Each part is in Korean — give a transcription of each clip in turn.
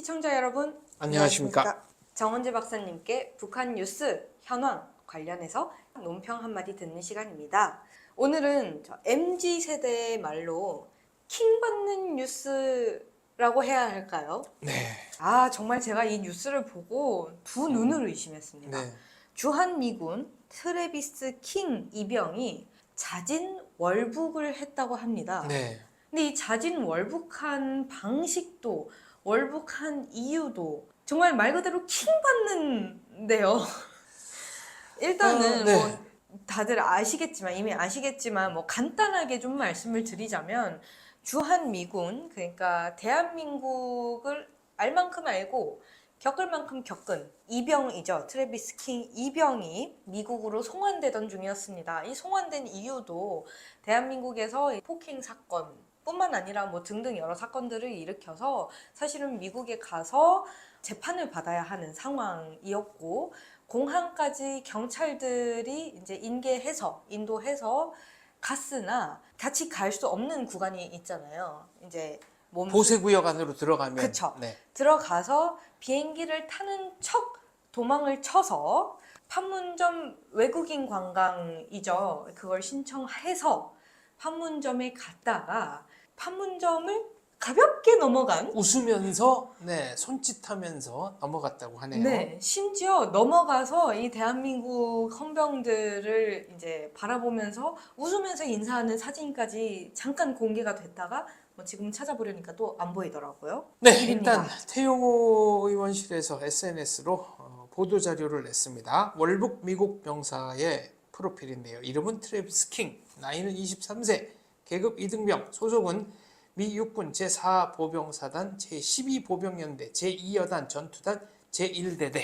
시청자 여러분 안녕하십니까. 정원재 박사님께 북한 뉴스 현황 관련해서 논평 한마디 듣는 시간입니다. 오늘은 MZ 세대의 말로 킹 받는 뉴스라고 해야 할까요? 네. 아 정말 제가 이 뉴스를 보고 두 눈을 의심했습니다. 네. 주한 미군 트레비스 킹 이병이 자진 월북을 했다고 합니다. 네. 근데 이 자진 월북한 방식도 월북한 이유도 정말 말 그대로 킹 받는데요. 일단은 어, 네. 뭐 다들 아시겠지만 이미 아시겠지만 뭐 간단하게 좀 말씀을 드리자면 주한 미군 그러니까 대한민국을 알 만큼 알고 겪을 만큼 겪은 이병이죠. 트래비스 킹 이병이 미국으로 송환되던 중이었습니다. 이 송환된 이유도 대한민국에서 이 폭행 사건 뿐만 아니라 뭐 등등 여러 사건들을 일으켜서 사실은 미국에 가서 재판을 받아야 하는 상황이었고 공항까지 경찰들이 이제 인계해서 인도해서 갔으나 같이 갈 수 없는 구간이 있잖아요. 이제 몸 보세구역 안으로 들어가면 그쵸. 네. 들어가서 비행기를 타는 척 도망을 쳐서 판문점 외국인 관광이죠. 그걸 신청해서 판문점에 갔다가 판문점을 가볍게 넘어간 웃으면서 네, 손짓하면서 넘어갔다고 하네요. 네, 심지어 넘어가서 이 대한민국 헌병들을 이제 바라보면서 웃으면서 인사하는 사진까지 잠깐 공개가 됐다가 뭐 지금 찾아보려니까 또 안 보이더라고요. 네, 일입니다. 일단 태용호 의원실에서 SNS로 어, 보도 자료를 냈습니다. 월북 미국 병사의 프로필인데요. 이름은 트래비스 킹, 나이는 23세, 계급 2등병, 소속은 미 육군 제4보병사단 제12보병연대 제2여단 전투단 제1대대.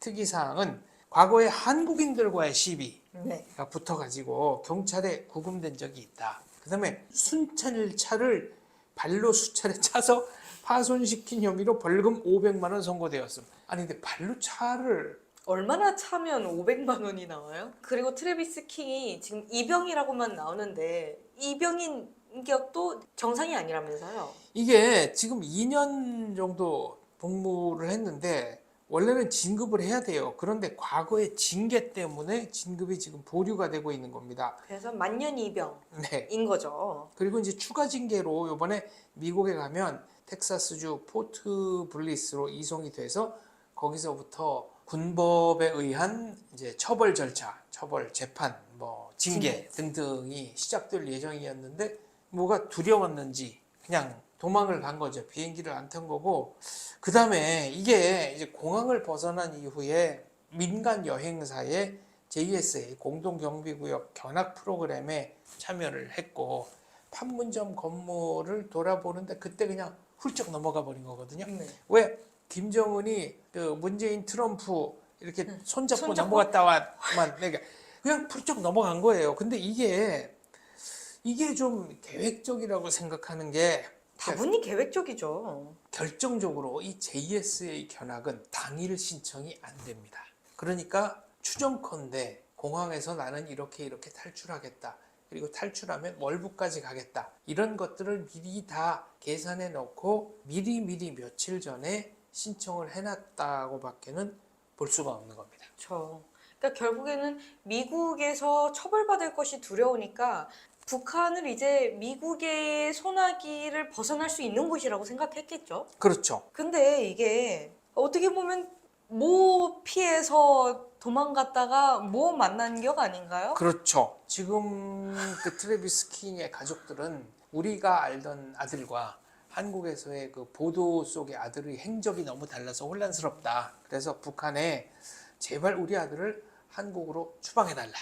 특이사항은 과거에 한국인들과의 시비, 네. 가 붙어가지고 경찰에 구금된 적이 있다. 그 다음에 순찰차를 발로 수차례 차서 파손시킨 혐의로 벌금 500만 원 선고되었음. 아니 근데 발로 차를 얼마나 차면 500만 원이 나와요? 그리고 트래비스 킹이 지금 이병이라고만 나오는데 이병인 격도 정상이 아니라면서요? 이게 지금 2년 정도 복무를 했는데 원래는 진급을 해야 돼요. 그런데 과거의 징계 때문에 진급이 지금 보류가 되고 있는 겁니다. 그래서 만년 이병인 네. 거죠. 그리고 이제 추가 징계로 이번에 미국에 가면 텍사스주 포트 블리스로 이송이 돼서 거기서부터 군법에 의한 이제 처벌 절차, 처벌 재판, 뭐 징계 등등이 시작될 예정이었는데 뭐가 두려웠는지 그냥 도망을 간 거죠. 비행기를 안 탄 거고 그 다음에 이게 이제 공항을 벗어난 이후에 민간 여행사의 JSA 공동경비구역 견학 프로그램에 참여를 했고 판문점 건물을 돌아보는데 그때 그냥 훌쩍 넘어가 버린 거거든요. 네. 왜 김정은이 그 문재인 트럼프 이렇게 손잡고, 손잡고? 넘어갔다만 그러니까 그냥 훌쩍 넘어간 거예요. 근데 이게 이게 좀 계획적이라고 생각하는 게 다분히 계획적이죠. 결정적으로 이 JSA 견학은 당일 신청이 안 됩니다. 그러니까 추정컨대 공항에서 나는 이렇게 이렇게 탈출하겠다. 그리고 탈출하면 월북까지 가겠다. 이런 것들을 미리 다 계산해 놓고 미리 미리 며칠 전에 신청을 해놨다고 밖에는 볼 수가 없는 겁니다. 그렇죠. 그러니까 결국에는 미국에서 처벌받을 것이 두려우니까 북한을 이제 미국의 소나기를 벗어날 수 있는 곳이라고 생각했겠죠. 그렇죠. 근데 이게 어떻게 보면 모 피해서 도망갔다가 모 만난 격 아닌가요? 그렇죠. 지금 그 트래비스 킹의 가족들은 우리가 알던 아들과 한국에서의 그 보도 속의 아들의 행적이 너무 달라서 혼란스럽다. 그래서 북한에 제발 우리 아들을 한국으로 추방해달라.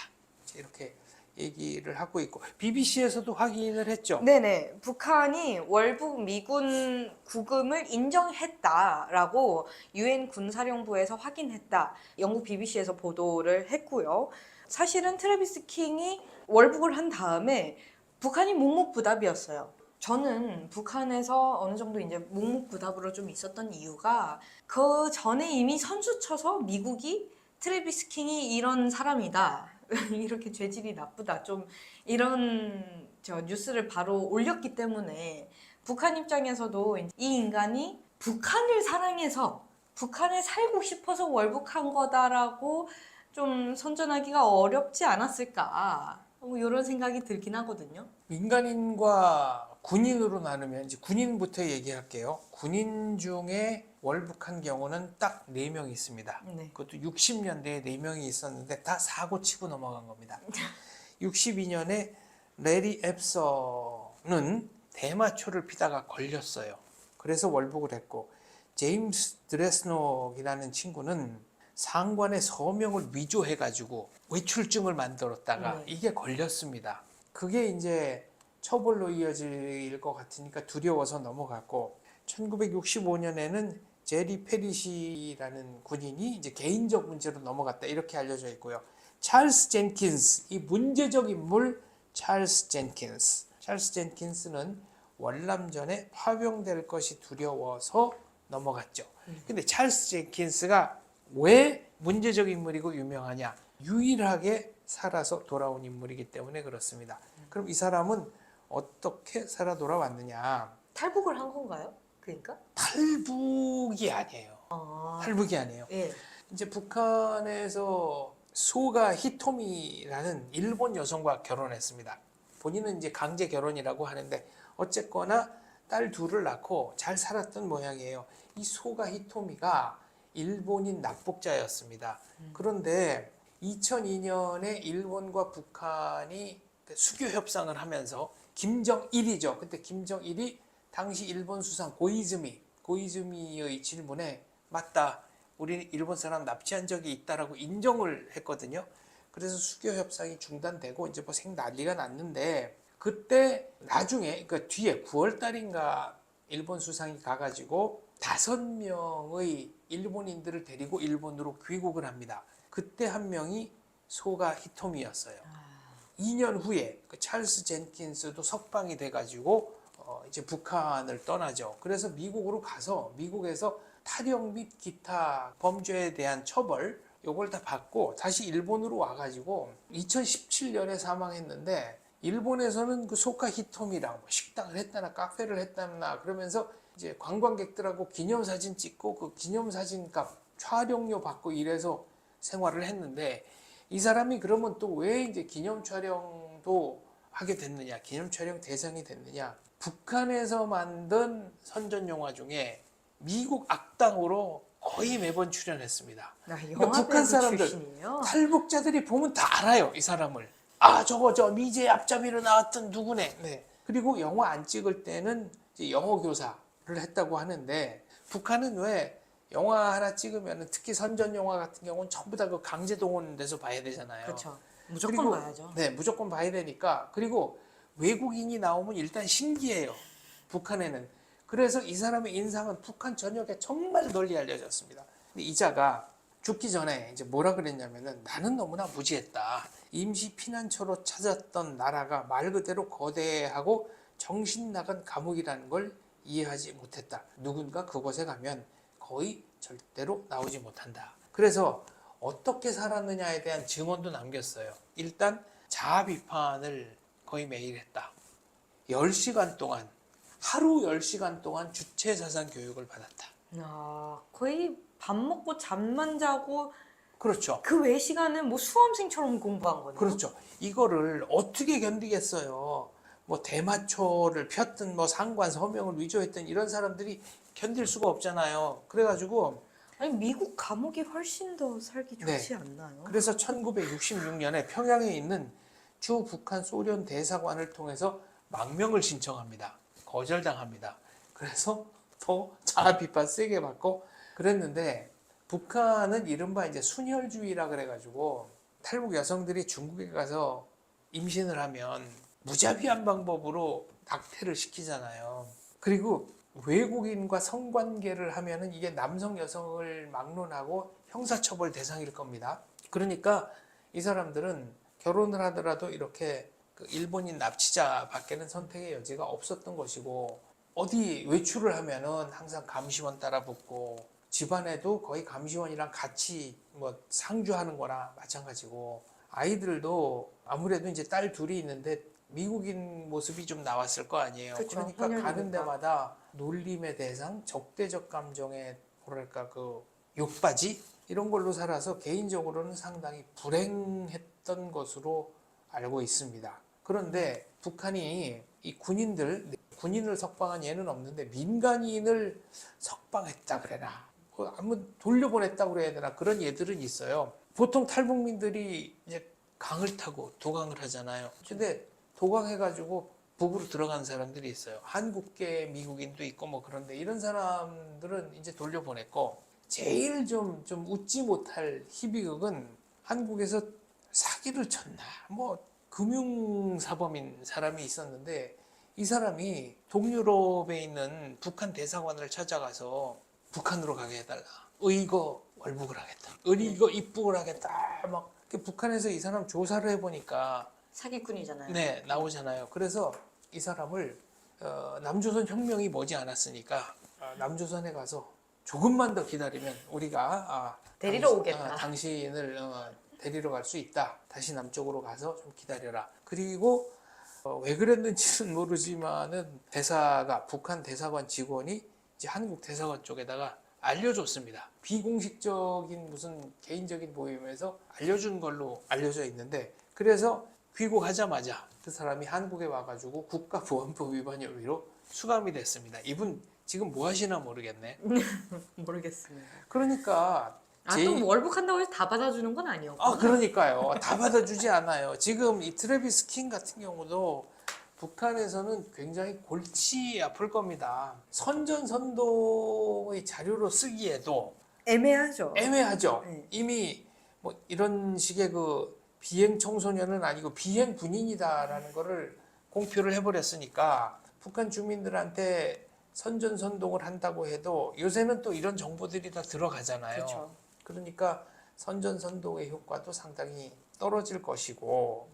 이렇게 얘기를 하고 있고 BBC에서도 확인을 했죠. 네네. 북한이 월북 미군 구금을 인정했다라고 유엔 군사령부에서 확인했다. 영국 BBC에서 보도를 했고요. 사실은 트래비스 킹이 월북을 한 다음에 북한이 묵묵부답이었어요. 저는 북한에서 어느 정도 이제 묵묵부답으로 좀 있었던 이유가 그 전에 이미 선수 쳐서 미국이 트래비스 킹이 이런 사람이다. 이렇게 죄질이 나쁘다. 좀 이런 저 뉴스를 바로 올렸기 때문에 북한 입장에서도 이 인간이 북한을 사랑해서 북한에 살고 싶어서 월북한 거다라고 좀 선전하기가 어렵지 않았을까 뭐 이런 생각이 들긴 하거든요. 민간인과 군인으로 나누면 이제 군인부터 얘기할게요. 군인 중에 월북한 경우는 딱 4명 있습니다. 네. 그것도 60년대에 4명이 있었는데 다 사고 치고 넘어간 겁니다. 62년에 레리 앱서는 대마초를 피다가 걸렸어요. 그래서 월북을 했고 제임스 드레스녹이라는 친구는 상관의 서명을 위조해 가지고 외출증을 만들었다가 네. 이게 걸렸습니다. 그게 이제 처벌로 이어질 것 같으니까 두려워서 넘어갔고 1965년에는 제리 페리시라는 군인이 이제 개인적 문제로 넘어갔다 이렇게 알려져 있고요. 찰스 젠킨스 이 문제적 인물 찰스 젠킨스 찰스 젠킨스는 월남전에 파병될 것이 두려워서 넘어갔죠. 근데 찰스 젠킨스가 왜 문제적 인물이고 유명하냐? 유일하게 살아서 돌아온 인물이기 때문에 그렇습니다. 그럼 이 사람은 어떻게 살아 돌아왔느냐? 탈북을 한 건가요? 그러니까? 탈북이 아니에요. 아, 탈북이 아니에요. 예. 이제 북한에서 소가 히토미라는 일본 여성과 결혼했습니다. 본인은 이제 강제 결혼이라고 하는데 어쨌거나 딸 둘을 낳고 잘 살았던 모양이에요. 이 소가 히토미가 일본인 납북자였습니다. 그런데 2002년에 일본과 북한이 수교 협상을 하면서 김정일이죠. 그때 김정일이 당시 일본 수상 고이즈미 고이즈미의 질문에 맞다. 우리 일본 사람 납치한 적이 있다라고 인정을 했거든요. 그래서 수교 협상이 중단되고 이제 뭐 생 난리가 났는데 그때 나중에 그러니까 뒤에 9월 달인가 일본 수상이 가가지고 다섯 명의 일본인들을 데리고 일본으로 귀국을 합니다. 그때 한 명이 소가 히토미였어요. 2년 후에 그 찰스 젠킨스도 석방이 돼가지고 어 이제 북한을 떠나죠. 그래서 미국으로 가서 미국에서 탈영 및 기타 범죄에 대한 처벌 요걸 다 받고 다시 일본으로 와가지고 2017년에 사망했는데 일본에서는 그 소카 히토미랑 뭐 식당을 했다나 카페를 했다나 그러면서 이제 관광객들하고 기념사진 찍고 그 기념사진값 촬영료 받고 이래서 생활을 했는데 이 사람이 그러면 또 왜 이제 기념 촬영도 하게 됐느냐, 기념 촬영 대상이 됐느냐? 북한에서 만든 선전 영화 중에 미국 악당으로 거의 매번 출연했습니다. 아, 그러니까 북한 사람들, 출신이에요. 탈북자들이 보면 다 알아요, 이 사람을. 아, 저거 저 미제 앞잡이로 나왔던 누구네. 네. 그리고 영화 안 찍을 때는 영어 교사를 했다고 하는데 북한은 왜 영화 하나 찍으면 특히 선전 영화 같은 경우는 전부 다 그 강제 동원 돼서 봐야 되잖아요. 그렇죠. 무조건 그리고- 봐야죠. 네, 무조건 봐야 되니까. 그리고 외국인이 나오면 일단 신기해요. 북한에는. 그래서 이 사람의 인상은 북한 전역에 정말 널리 알려졌습니다. 근데 이자가 죽기 전에 이제 뭐라 그랬냐면은 나는 너무나 무지했다. 임시 피난처로 찾았던 나라가 말 그대로 거대하고 정신 나간 감옥이라는 걸 이해하지 못했다. 누군가 그곳에 가면 거의 절대로 나오지 못한다. 그래서 어떻게 살았느냐에 대한 증언도 남겼어요. 일단 자아 비판을 거의 매일 했다. 10시간 동안 하루 10시간 동안 주체 자산 교육을 받았다. 아, 거의 밥 먹고 잠만 자고 그렇죠. 그 외 시간은 뭐 수험생처럼 공부한 거네요. 그렇죠. 이거를 어떻게 견디겠어요? 뭐 대마초를 폈든 뭐 상관 서명을 위조했든 이런 사람들이 견딜 수가 없잖아요. 그래가지고 아니 미국 감옥이 훨씬 더 살기 네. 좋지 않나요? 그래서 1966년에 평양에 있는 주 북한 소련 대사관을 통해서 망명을 신청합니다. 거절당합니다. 그래서 더 자아 비판 세게 받고 그랬는데 북한은 이른바 이제 순혈주의라 그래가지고 탈북 여성들이 중국에 가서 임신을 하면 무자비한 방법으로 낙태를 시키잖아요. 그리고 외국인과 성관계를 하면은 이게 남성 여성을 막론하고 형사처벌 대상일 겁니다. 그러니까 이 사람들은 결혼을 하더라도 이렇게 그 일본인 납치자 밖에는 선택의 여지가 없었던 것이고 어디 외출을 하면은 항상 감시원 따라 붙고 집안에도 거의 감시원이랑 같이 뭐 상주하는 거나 마찬가지고 아이들도 아무래도 이제 딸 둘이 있는데 미국인 모습이 좀 나왔을 거 아니에요. 그쵸, 그러니까. 가는 데마다 놀림의 대상, 적대적 감정의 뭐랄까 그 욕바지 이런 걸로 살아서 개인적으로는 상당히 불행했던 것으로 알고 있습니다. 그런데 북한이 이 군인들 군인을 석방한 예는 없는데 민간인을 석방했다 그래라. 뭐 한번 돌려보냈다 그래야 되나 그런 예들은 있어요. 보통 탈북민들이 이제 강을 타고 도강을 하잖아요. 근데 도강해가지고 북으로 들어간 사람들이 있어요. 한국계 미국인도 있고 뭐 그런데 이런 사람들은 이제 돌려보냈고 제일 좀, 좀 웃지 못할 희비극은 한국에서 사기를 쳤나 뭐 금융사범인 사람이 있었는데 이 사람이 동유럽에 있는 북한 대사관을 찾아가서 북한으로 가게 해달라. 의거 월북을 하겠다. 의거 입북을 하겠다. 막 북한에서 이 사람 조사를 해보니까 사기꾼이잖아요. 네 나오잖아요. 그래서 이 사람을 어, 남조선 혁명이 머지 않았으니까 어, 남조선에 가서 조금만 더 기다리면 우리가 아, 데리러 당신- 오겠다. 아, 당신을 어, 데리러 갈 수 있다. 다시 남쪽으로 가서 좀 기다려라. 그리고 어, 왜 그랬는지는 모르지만은 대사가 북한 대사관 직원이 이제 한국 대사관 쪽에다가 알려줬습니다. 비공식적인 무슨 개인적인 모임에서 알려준 걸로 알려져 있는데 그래서 귀국하자마자 그 사람이 한국에 와가지고 국가보안법 위반 혐의로 수감이 됐습니다. 이분 지금 뭐 하시나 모르겠네. 모르겠습니다. 그러니까 아, 제- 또 월북한다고 해서 다 받아주는 건 아니었고. 아 그러니까요. 다 받아주지 않아요. 지금 이 트래비스 킹 같은 경우도 북한에서는 굉장히 골치 아플 겁니다. 선전선동의 자료로 쓰기에도 애매하죠. 애매하죠. 네. 이미 뭐 이런 식의 그 비행 청소년은 아니고 비행 군인이다라는 거를 공표를 해버렸으니까 북한 주민들한테 선전선동을 한다고 해도 요새는 또 이런 정보들이 다 들어가잖아요. 그렇죠. 그러니까 선전선동의 효과도 상당히 떨어질 것이고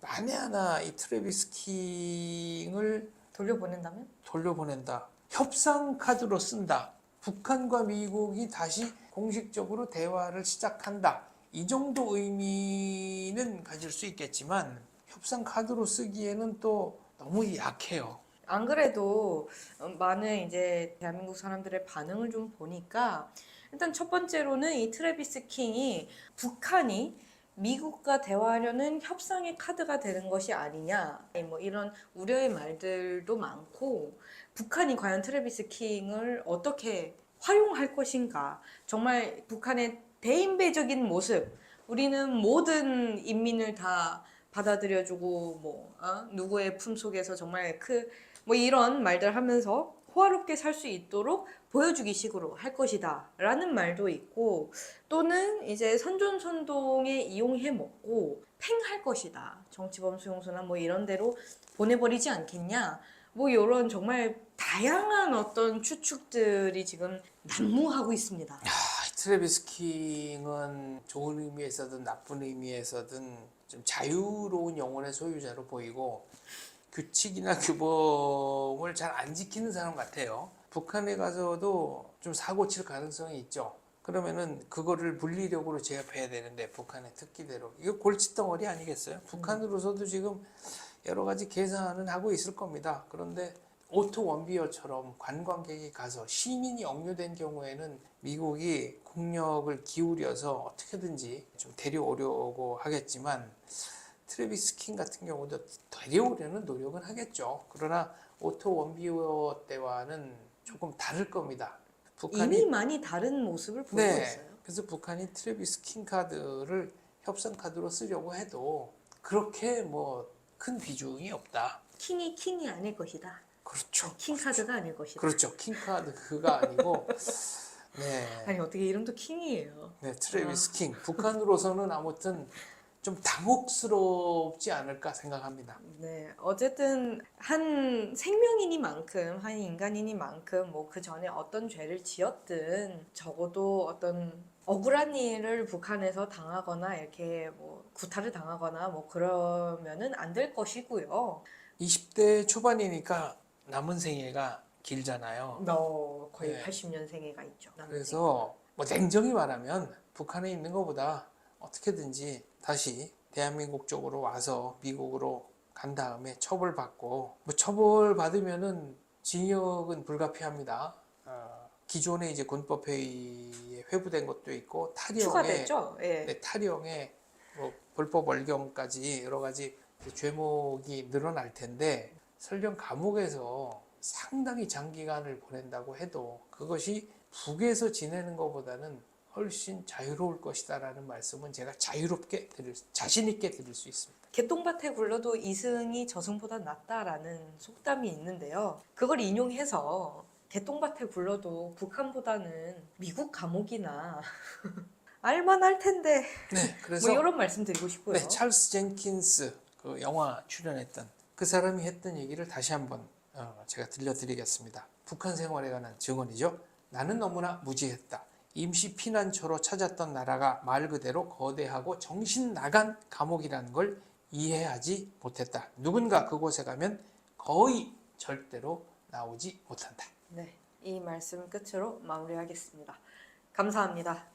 만에 하나 이 트래비스 킹을 돌려보낸다면? 돌려보낸다. 협상 카드로 쓴다. 북한과 미국이 다시 공식적으로 대화를 시작한다. 이 정도 의미는 가질 수 있겠지만 협상 카드로 쓰기에는 또 너무 약해요. 안 그래도 어, 많은 이제 대한민국 사람들의 반응을 좀 보니까 일단 첫 번째로는 이 트래비스 킹이 북한이 미국과 대화하려는 협상의 카드가 되는 것이 아니냐 뭐 이런 우려의 말들도 많고 북한이 과연 트래비스 킹을 어떻게 활용할 것인가 정말 북한의 대인배적인 모습 우리는 모든 인민을 다 받아들여주고 뭐 어? 누구의 품 속에서 정말 그 뭐 이런 말들 하면서 호화롭게 살 수 있도록 보여주기 식으로 할 것이다 라는 말도 있고 또는 이제 선전선동에 이용해 먹고 팽할 것이다 정치범 수용소나 뭐 이런 데로 보내버리지 않겠냐 뭐 이런 정말 다양한 어떤 추측들이 지금 난무하고 있습니다. 아, 트래비스 킹은 좋은 의미에서든 나쁜 의미에서든 좀 자유로운 영혼의 소유자로 보이고 규칙이나 규범을 잘 안 지키는 사람 같아요. 북한에 가서도 좀 사고 칠 가능성이 있죠. 그러면은 그거를 물리력으로 제압해야 되는데 북한의 특기대로 이거 골칫덩어리 아니겠어요? 북한으로서도 지금 여러 가지 계산은 하고 있을 겁니다. 그런데 오토 원비어처럼 관광객이 가서 시민이 억류된 경우에는 미국이 국력을 기울여서 어떻게든지 좀 데려오려고 하겠지만 트래비스 킹 같은 경우도 데려오려는 노력은 하겠죠. 그러나 오토 원비어 때와는 조금 다를 겁니다. 북한이 이미 많이 다른 모습을 보이고 네. 있어요. 그래서 북한이 트래비스 킹 카드를 협상 카드로 쓰려고 해도 그렇게 뭐 큰 비중이 없다. 킹이 킹이 아닐 것이다. 그렇죠. 킹 카드가 아닐 것이다. 그렇죠. 킹 카드 그가 아니고 네. 아니 어떻게 이름도 킹이에요. 네, 트래비스 킹. 북한으로서는 아무튼 좀 당혹스럽지 않을까 생각합니다. 네, 어쨌든 한 생명이니만큼 한 인간이니만큼 뭐 그 전에 어떤 죄를 지었든 적어도 어떤 억울한 일을 북한에서 당하거나 이렇게 뭐 구타를 당하거나 뭐 그러면은 안 될 것이고요. 20대 초반이니까 남은 생애가 길잖아요. 너 거의 네. 80년생애가 있죠. 남은 그래서 뭐 냉정히 말하면 북한에 있는 것보다 어떻게든지 다시 대한민국 쪽으로 와서 미국으로 간 다음에 처벌받고 뭐 처벌받으면은 징역은 불가피합니다. 어, 기존에 이제 군법회의에 회부된 것도 있고 탈영에 추가됐죠? 예. 네, 탈영에 뭐 불법 월경까지 여러 가지 죄목이 늘어날 텐데 설령 감옥에서 상당히 장기간을 보낸다고 해도 그것이 북에서 지내는 것보다는 훨씬 자유로울 것이다라는 말씀은 제가 자유롭게 드릴 수- 자신 있게 드릴 수 있습니다. 개똥밭에 굴러도 이승이 저승보다 낫다라는 속담이 있는데요. 그걸 인용해서 개똥밭에 굴러도 북한보다는 미국 감옥이나 알만할 텐데 네, 그래서 뭐 이런 말씀 드리고 싶고요. 네, 찰스 젠킨스 그 영화 출연했던 그 사람이 했던 얘기를 다시 한번 어, 제가 들려드리겠습니다. 북한 생활에 관한 증언이죠. 나는 너무나 무지했다. 임시 피난처로 찾았던 나라가 말 그대로 거대하고 정신 나간 감옥이라는 걸 이해하지 못했다. 누군가 그곳에 가면 거의 절대로 나오지 못한다. 네, 이 말씀 끝으로 마무리하겠습니다. 감사합니다.